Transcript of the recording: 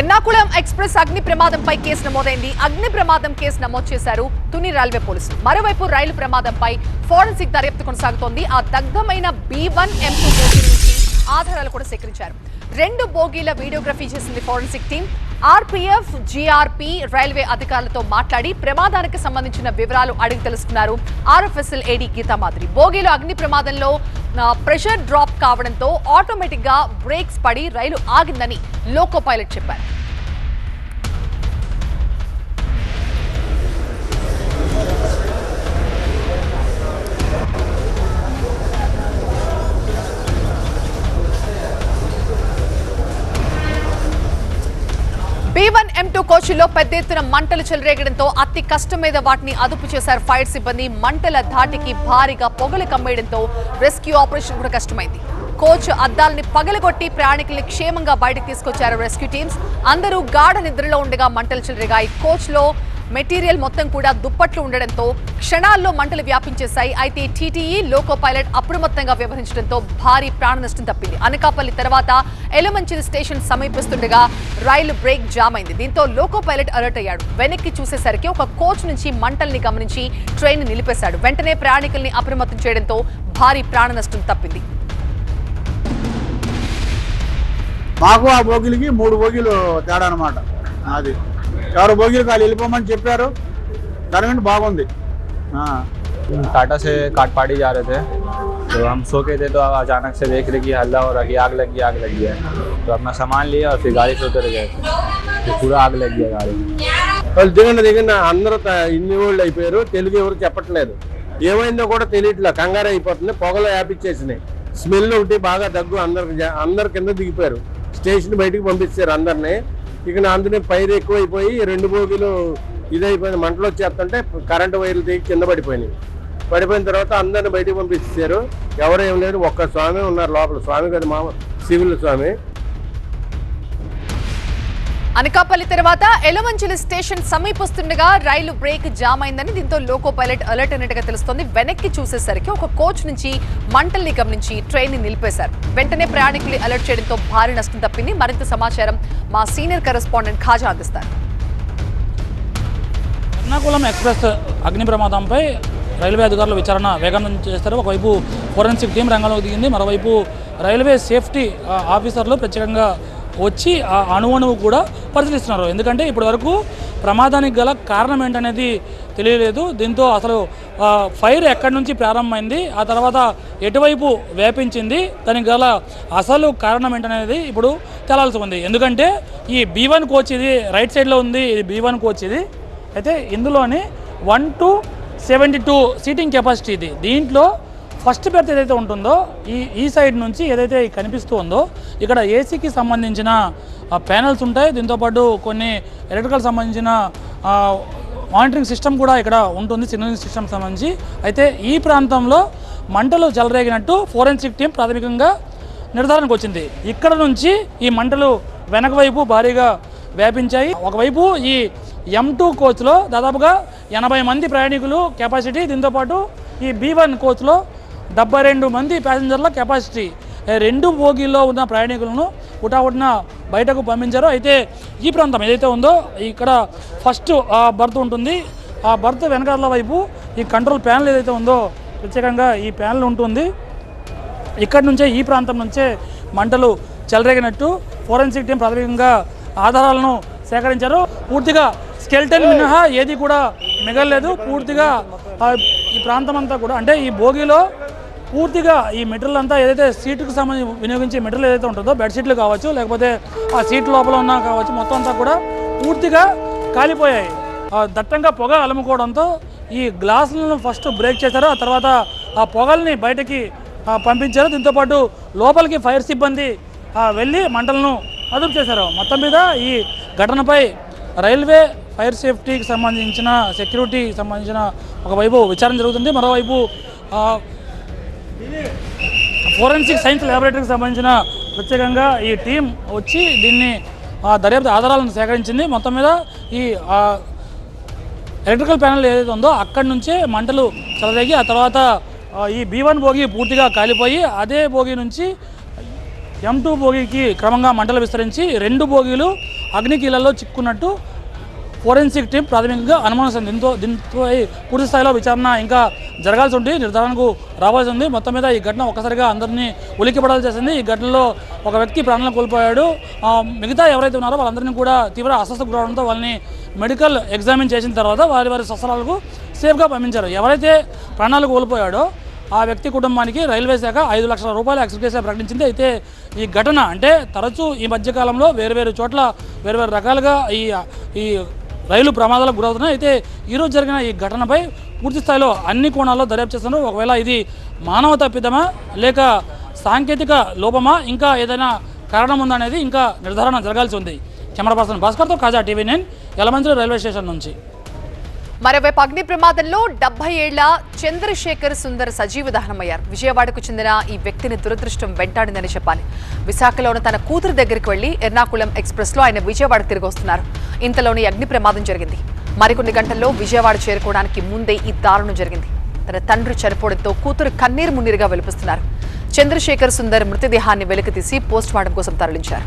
Ernakulam express అగ్ని ప్రమాదంపై case నమోదైంది. అగ్ని ప్రమాదం కేసు నమోదు చేశారు తుని రైల్వే పోలీసులు. మరోవైపు రైలు ప్రమాదంపై ఫోరెన్సిక్ దర్యాప్తు కొనసాగుతోంది. ఆ దగ్ధమైన బి వన్ ఎంపీ నుంచి ఆధారాలు కూడా సేకరించారు. రెండు బోగీల వీడియోగ్రఫీ చేసింది forensic team. RPF GRP railway అధికారులతో మాట్లాడి ప్రమాదానికి సంబంధించిన వివరాలు అడిగి తెలుసుకున్నారు. ఆర్ఎఫ్ఎస్ఎల్ ఏడీ గీతా మాదిరి. బోగీలో అగ్ని ప్రమాదంలో ప్రెషర్ డ్రాప్ కావడంతో ఆటోమేటిక్గా బ్రేక్స్ పడి రైలు ఆగిందని లోకో పైలట్ చెప్పారు. ఎం పెద్ద ఎత్తున మంటలు చెలరేగడంతో అతి కష్టం మీద వాటిని అదుపు చేశారు ఫైర్ సిబ్బంది. మంటల ధాటికి భారీగా పొగలు కమ్మేయడంతో రెస్క్యూ ఆపరేషన్ కూడా కష్టమైంది. కోచ్ అద్దాలని పగలగొట్టి ప్రయాణికుల్ని క్షేమంగా బయటకు తీసుకొచ్చారు రెస్క్యూ టీమ్స్. అందరూ గాఢ నిద్రలో ఉండగా మంటలు చెలరేగాయి. కోచ్లో మెటీరియల్ మొత్తం కూడా దుప్పట్లు ఉండడంతో క్షణాల్లో మంటలు వ్యాపించేశాయి. అయితే టీటీఈ లోకో పైలట్ అప్రమత్తంగా వ్యవహరించడంతో భారీ ప్రాణ నష్టం తప్పింది. అనకాపల్లి తర్వాత ఎలమంచిలి స్టేషన్ సమీపిస్తుండగా రైలు బ్రేక్ జామ్ అయింది. దీంతో లోకో పైలట్ అలర్ట్ అయ్యాడు. వెనక్కి చూసేసరికి ఒక కోచ్ నుంచి మంటల్ని గమనించి ట్రైన్ నిలిపేశాడు. వెంటనే ప్రయాణికుల్ని అప్రమత్తం చేయడంతో భారీ ప్రాణ నష్టం తప్పింది. మాకు ఆ బోగిలికి మూడు బోగిలు తేడా అనమాట అది. ఎవరు బోగిలు కాలు వెళ్ళిపోమని చెప్పారు దాని మీద బాగుంది ఆ. टाटा से काटपाड़ी जा रहे थे तो हम सो के थे तो अचानक से देख रहे कि हल्ला हो रहा कि आग लगी आग लगी है तो अपना सामान लिया और फिर गाड़ी से उतर गए तो पूरा आग लग गया गाड़ी में వాళ్ళు దిగండి దిగండి అందరూ త- ఇన్ని వాళ్ళు అయిపోయారు తెలుగు ఎవరు చెప్పట్లేదు ఏమైందో కూడా తెలియట్లే కంగారు అయిపోతుంది పొగలు వ్యాపించేసినాయి స్మెల్ ఒకటి బాగా దగ్గు అందరికి జా- అందరు కింద దిగిపోయారు స్టేషన్ బయటికి పంపించారు అందరినీ ఇక అందులో పైరు ఎక్కువైపోయి రెండు బోగీలు ఇదైపోయింది. మంటలు వచ్చేస్తుంటే కరెంటు వైర్లు దిగి కింద పడిపోయినాయి. పడిపోయిన తర్వాత అందరిని బయటకు పంపించారు ఎవరు ఏం లేదు ఒక్క స్వామి ఉన్నారు లోపల. స్వామి కదా మామ సివిల్ స్వామి. అనకాపల్లి తర్వాత ఎలమంచిలి స్టేషన్ సమీపిస్తుండగా రైలు బ్రేక్ జామ్ అయిందని దీంతో లోకో పైలట్ అలర్ట్ అయినట్టుగా తెలుస్తోంది. వెనక్కి చూసేసరికి ఒక కోచ్ నుంచి మంటల్ని గమనించి ట్రైన్ని నిలిపేశారు. వెంటనే ప్రయాణికులు అలర్ట్ చేయడంతో భారీ నష్టం తప్పింది. మరింత సమాచారం మా సీనియర్ కరెస్పాండెంట్ ఖాజా అందిస్తారు. ఎర్నాకుళం ఎక్స్ప్రెస్ అగ్ని ప్రమాదంపై రైల్వే అధికారులు విచారణ వేగంతం చేస్తారు. ఒకవైపు ఫోరెన్సిక్ టీం రంగంలోకి దిగింది. మరోవైపు రైల్వే సేఫ్టీ ఆఫీసర్లు ప్రత్యేకంగా వచ్చి ఆ అణువణువు కూడా పరిశీలిస్తున్నారు. ఎందుకంటే ఇప్పటి వరకు ప్రమాదానికి గల కారణం ఏంటనేది తెలియలేదు. దీంతో అసలు ఫైర్ ఎక్కడి నుంచి ప్రారంభమైంది ఆ తర్వాత ఎటువైపు వ్యాపించింది దానికి గల అసలు కారణం ఏంటనేది ఇప్పుడు తెలాల్సి ఉంది. ఎందుకంటే ఈ బీ వన్ కోచ్ ఇది రైట్ సైడ్లో ఉంది ఇది బీ వన్ కోచ్ ఇది. అయితే ఇందులోని one two seventy two seating capacity ఇది. దీంట్లో ఫస్ట్ బెర్త్ ఏదైతే ఉంటుందో ఈ ఈ సైడ్ నుంచి ఏదైతే కనిపిస్తూ ఉందో ఇక్కడ ఏసీకి సంబంధించిన ప్యానల్స్ ఉంటాయి. దీంతోపాటు కొన్ని ఎలక్ట్రికల్ సంబంధించిన మానిటరింగ్ సిస్టమ్ కూడా ఇక్కడ ఉంటుంది సిగ్నలింగ్ సిస్టమ్ సంబంధించి. అయితే ఈ ప్రాంతంలో మంటలు చెలరేగినట్టు ఫోరెన్సిక్ టీం ప్రాథమికంగా నిర్ధారణకు వచ్చింది. ఇక్కడ నుంచి ఈ మంటలు వెనక వైపు భారీగా వ్యాపించాయి. ఒకవైపు ఈ ఎం టూ కోచ్లో దాదాపుగా ఎనభై మంది ప్రయాణికులు కెపాసిటీ దీంతోపాటు ఈ బీ వన్ కోచ్లో డెబ్బై రెండు మంది ప్యాసింజర్ల కెపాసిటీ. రెండు బోగీల్లో ఉన్న ప్రయాణికులను ఉటావుటిన బయటకు పంపించారు. అయితే ఈ ప్రాంతం ఏదైతే ఉందో ఇక్కడ ఫస్ట్ ఆ బర్త్ ఉంటుంది. ఆ బర్త్ వెనకాల వైపు ఈ కంట్రోల్ ప్యానల్ ఏదైతే ఉందో ప్రత్యేకంగా ఈ ప్యానల్ ఉంటుంది. ఇక్కడ నుంచే ఈ ప్రాంతం నుంచే మంటలు చెలరేగినట్టు ఫోరెన్సిక్ టీం ప్రాథమికంగా ఆధారాలను సేకరించారు. పూర్తిగా స్కెల్టన్ మినహా ఏది కూడా మిగలలేదు. పూర్తిగా ఈ ప్రాంతం అంతా కూడా అంటే ఈ భోగిలో పూర్తిగా ఈ మెటీరియల్ అంతా ఏదైతే సీటుకు సంబంధించి వినియోగించే మెటీరియల్ ఏదైతే ఉంటుందో బెడ్షీట్లు కావచ్చు లేకపోతే ఆ సీట్ లోపల ఉన్న కావచ్చు మొత్తం అంతా కూడా పూర్తిగా కాలిపోయాయి. దట్టంగా పొగ అలుముకోవడంతో ఈ గ్లాసులను ఫస్ట్ బ్రేక్ చేశారు. ఆ తర్వాత ఆ పొగల్ని బయటకి పంపించారు. దీంతోపాటు లోపలికి ఫైర్ సిబ్బంది వెళ్ళి మంటలను అదుపు చేశారు. మొత్తం మీద ఈ ఘటనపై రైల్వే ఫైర్ సేఫ్టీకి సంబంధించిన సెక్యూరిటీకి సంబంధించిన ఒకవైపు విచారణ జరుగుతుంది. మరోవైపు ఫోరెన్సిక్ సైన్స్ ల్యాబొరేటరీకి సంబంధించిన ప్రత్యేకంగా ఈ టీం వచ్చి దీన్ని ఆ, దర్యాప్తు ఆధారాలను సేకరించింది. మొత్తం మీద ఈ ఎలక్ట్రికల్ ప్యానల్ ఏదైతే ఉందో అక్కడి నుంచే మంటలు చెలరేగి ఆ తర్వాత ఈ బీ వన్ బోగి పూర్తిగా కాలిపోయి అదే బోగి నుంచి ఎం టూ భోగికి క్రమంగా మంటలు విస్తరించి రెండు బోగీలు అగ్నికీలలో చిక్కున్నట్టు ఫోరెన్సిక్ టీం ప్రాథమికంగా అనుమానిస్తుంది దీంతో దీంతో పూర్తి స్థాయిలో విచారణ ఇంకా జరగాల్సి ఉంది నిర్ధారణకు రావాల్సి ఉంది మొత్తం మీద ఈ ఘటన ఒక్కసారిగా అందరినీ ఉలిక్కిపడాల్సి చేసింది ఈ ఘటనలో ఒక వ్యక్తి ప్రాణాలను కోల్పోయాడు. మిగతా ఎవరైతే ఉన్నారో వాళ్ళందరినీ కూడా తీవ్ర అస్వస్థ గురవడంతో వాళ్ళని మెడికల్ ఎగ్జామిన్ చేసిన తర్వాత వారి వారి స్వస్థలాలకు సేఫ్గా పంపించారు. ఎవరైతే ప్రాణాలు కోల్పోయాడో ఆ వ్యక్తి కుటుంబానికి రైల్వే శాఖ ఐదు లక్షల రూపాయలు ఎక్స్గ్రేసియా ప్రకటించింది. అయితే ఈ ఘటన అంటే తరచూ ఈ మధ్యకాలంలో వేరువేరు చోట్ల వేరువేరు రకాలుగా ఈ ఈ రైలు ప్రమాదాలకు గురవుతున్నాయి అయితే ఈరోజు జరిగిన ఈ ఘటనపై పూర్తి స్థాయిలో అన్ని కోణాల్లో దర్యాప్తు చేస్తున్నారు. ఒకవేళ ఇది మానవ తప్పిదమా లేక సాంకేతిక లోపమా? ఇంకా ఏదైనా కారణం ఉందనేది ఇంకా నిర్ధారణ జరగాల్సి ఉంది. Camera person భాస్కర్తో Kaja TV nine Yalamanchili railway station నుంచి. మరోవైపు అగ్ని ప్రమాదంలో డెబ్బై ఏళ్ళ చంద్రశేఖర్ సుందర్ సజీవ దహనమయ్యారు. విజయవాడకు చెందిన ఈ వ్యక్తిని దురదృష్టం వెంటాడిందని చెప్పాలి. విశాఖలోని తన కూతురు దగ్గరికి వెళ్ళి ఎర్నాకుళం ఎక్స్ప్రెస్లో ఆయన విజయవాడ తిరిగి వస్తున్నారు. ఇంతలోనే అగ్ని ప్రమాదం జరిగింది. మరికొన్ని గంటల్లో విజయవాడ చేరుకోవడానికి ముందే ఈ దారుణం జరిగింది. తన తండ్రి చనిపోవడంతో కూతురు కన్నీరు మున్నీరుగా వెలిపిస్తున్నారు. చంద్రశేఖర్ సుందర్ మృతదేహాన్ని వెలికితీసి పోస్టుమార్టం కోసం తరలించారు.